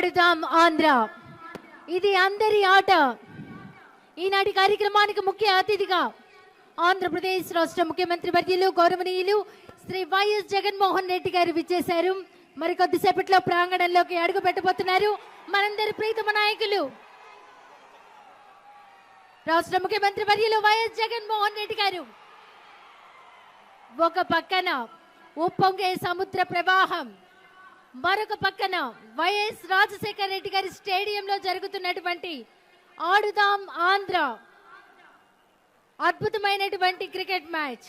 ఆడుదాం ఆంధ్ర. ఇది అందరి ఆట. ఈనాటి కార్యక్రమానికి ముఖ్య అతిథిగా ఆంధ్రప్రదేశ్ రాష్ట్ర ముఖ్యమంత్రి వర్యులు గౌరవనీయులు శ్రీ వైఎస్ జగన్మోహన్ రెడ్డి గారు విచ్చేశారు. మరి కొద్దిసేపట్లో ప్రాంగణంలోకి అడుగు పెట్టబోతున్నారు మనందరి ప్రీతమ నాయకులు. రాష్ట్ర ముఖ్యమంత్రి వర్యులు వైఎస్ జగన్మోహన్ రెడ్డి గారు. ఒక పక్కన ఉప్పొంగే సముద్ర ప్రవాహం. మరొక పక్కన వైఎస్ రాజశేఖర రెడ్డి గారి స్టేడియంలో జరుగుతున్నటువంటి ఆడుదాం ఆంధ్ర అద్భుతమైనటువంటి క్రికెట్ మ్యాచ్.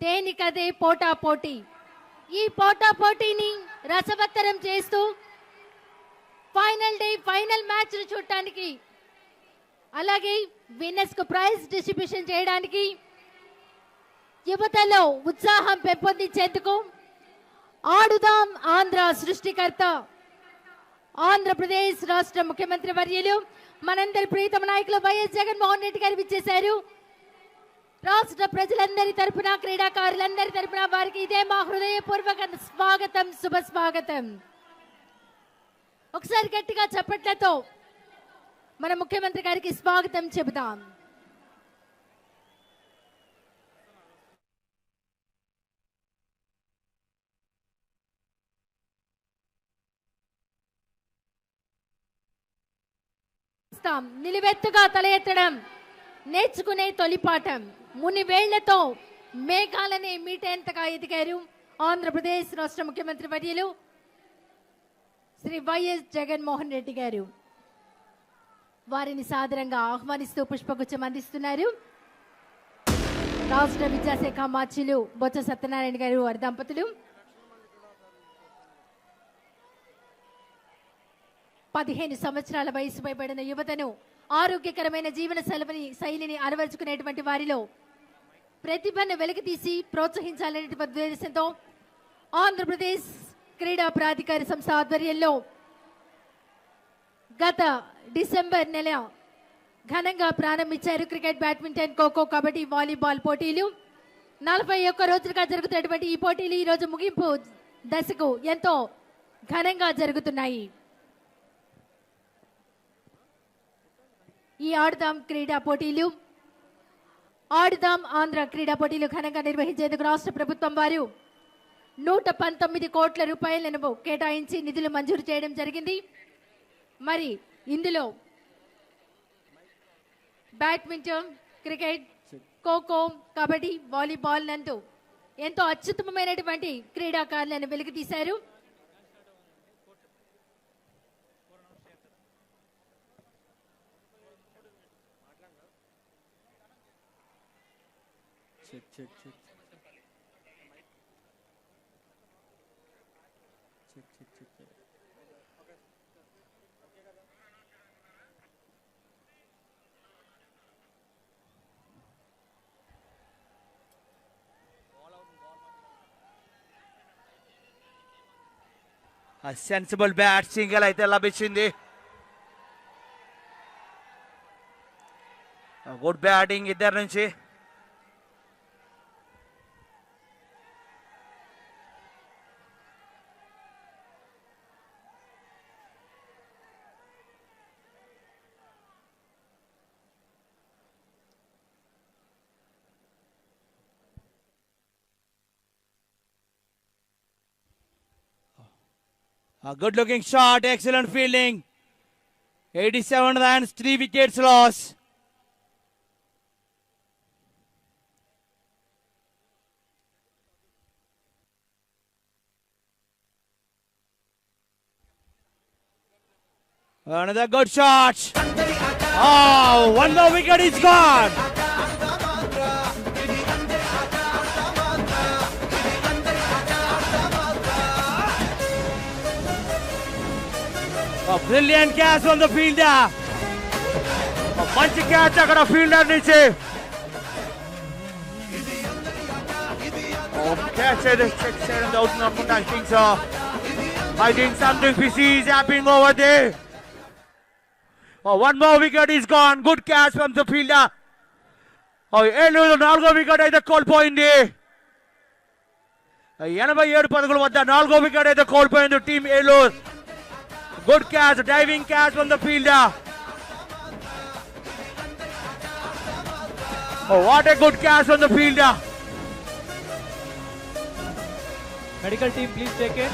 దేనికదే పోటా పోటీ ఈ పోటా పోటీని రసవత్తరం చేస్తూ ఫైనల్ డే ఫైనల్ మ్యాచ్ చూడటానికి అలాగే విన్నర్స్కు ప్రైజ్ డిస్ట్రిబ్యూషన్ చేయడానికి యువతలో ఉత్సాహం పెంపొందించేందుకు ఆడుదాం ఆంధ్ర సృష్టికర్త. ఆంధ్రప్రదేశ్ రాష్ట్ర ముఖ్యమంత్రి వర్యులు మనందరి ప్రీతమ నాయకులు వైఎస్ జగన్మోహన్ రెడ్డి గారు ఇచ్చేశారు రాష్ట్ర ప్రజలందరి తరపున క్రీడాకారులందరి తరపున వారికి ఇదే మా హృదయపూర్వక స్వాగతం శుభ స్వాగతం. ఒకసారి గట్టిగా చప్పట్లతో మన ముఖ్యమంత్రి గారికి స్వాగతం చెబుతాం చేస్తాం నిలువెత్తుగా తల ఎత్తడం నేర్చుకునే తొలిపాఠం. ముని వేళ్ళతో మేఘాలని మీటేంతగా ఎదిగారు ఆంధ్రప్రదేశ్ రాష్ట్ర ముఖ్యమంత్రి వర్యులు శ్రీ వైఎస్ జగన్మోహన్ రెడ్డి గారు. వారిని సాదరంగా ఆహ్వానిస్తూ పుష్పగుచ్చం అందిస్తున్నారు. రాష్ట్ర విద్యాశాఖ మార్చిలు బొత్స సత్యనారాయణ గారు వారి దంపతులు. పదిహేను సంవత్సరాల వయసు పైబడిన యువతను ఆరోగ్యకరమైన జీవన శైలిని శైలిని అలవరుచుకునేటువంటి వారిలో ప్రతిభను వెలికితీసి ప్రోత్సహించాలనే ఉద్దేశంతో ఆంధ్రప్రదేశ్ క్రీడా ప్రాధికార సంస్థ ఆధ్వర్యంలో గత డిసెంబర్ నెల ఘనంగా ప్రారంభించారు cricket badminton kho kho kabaddi volleyball పోటీలు. నలభై ఒక్క రోజులుగా జరుగుతున్నటువంటి ఈ పోటీలు ఈ రోజు ముగింపు దశకు ఎంతో ఘనంగా జరుగుతున్నాయి. ఈ ఆడుదాం క్రీడా పోటీలు. ఆడుదాం ఆంధ్ర క్రీడా పోటీలు ఘనంగా నిర్వహించేందుకు రాష్ట్ర ప్రభుత్వం వారు నూట పంతొమ్మిది కోట్ల రూపాయలను కేటాయించి నిధులు మంజూరు చేయడం జరిగింది. మరి ఇందులో badminton cricket kho kho kabaddi volleyball నందు ఎంతో అత్యుత్తమమైనటువంటి క్రీడాకారులను వెలుగుతీశారు check check check sensible bat single అయితే లభించింది. గుడ్ బ్యాటింగ్ ఇద్దరు నుంచి. A good looking shot, excellent fielding. 87 runs, 3 wickets lost. Another good shot. Oh, one more wicket is gone. Brilliant catch catch on the మంచి catch అక్కడ fielder నుంచి. Oh, catch అయితే check చేయడం అవుతుంది అనుకుంటా I think so I think something fishy is happening over the one more wicket is gone good catch from the fielder Eluru నాలుగో wicket అయితే కోల్పోయింది. ఎనభై ఏడు పదకొండు వద్ద నాలుగో వికెట్ అయితే కోల్పోయింది team Eluru. Good catch, diving catch from the fielder. Ah. Oh, what a good catch from the fielder. Ah. Medical team, please take it.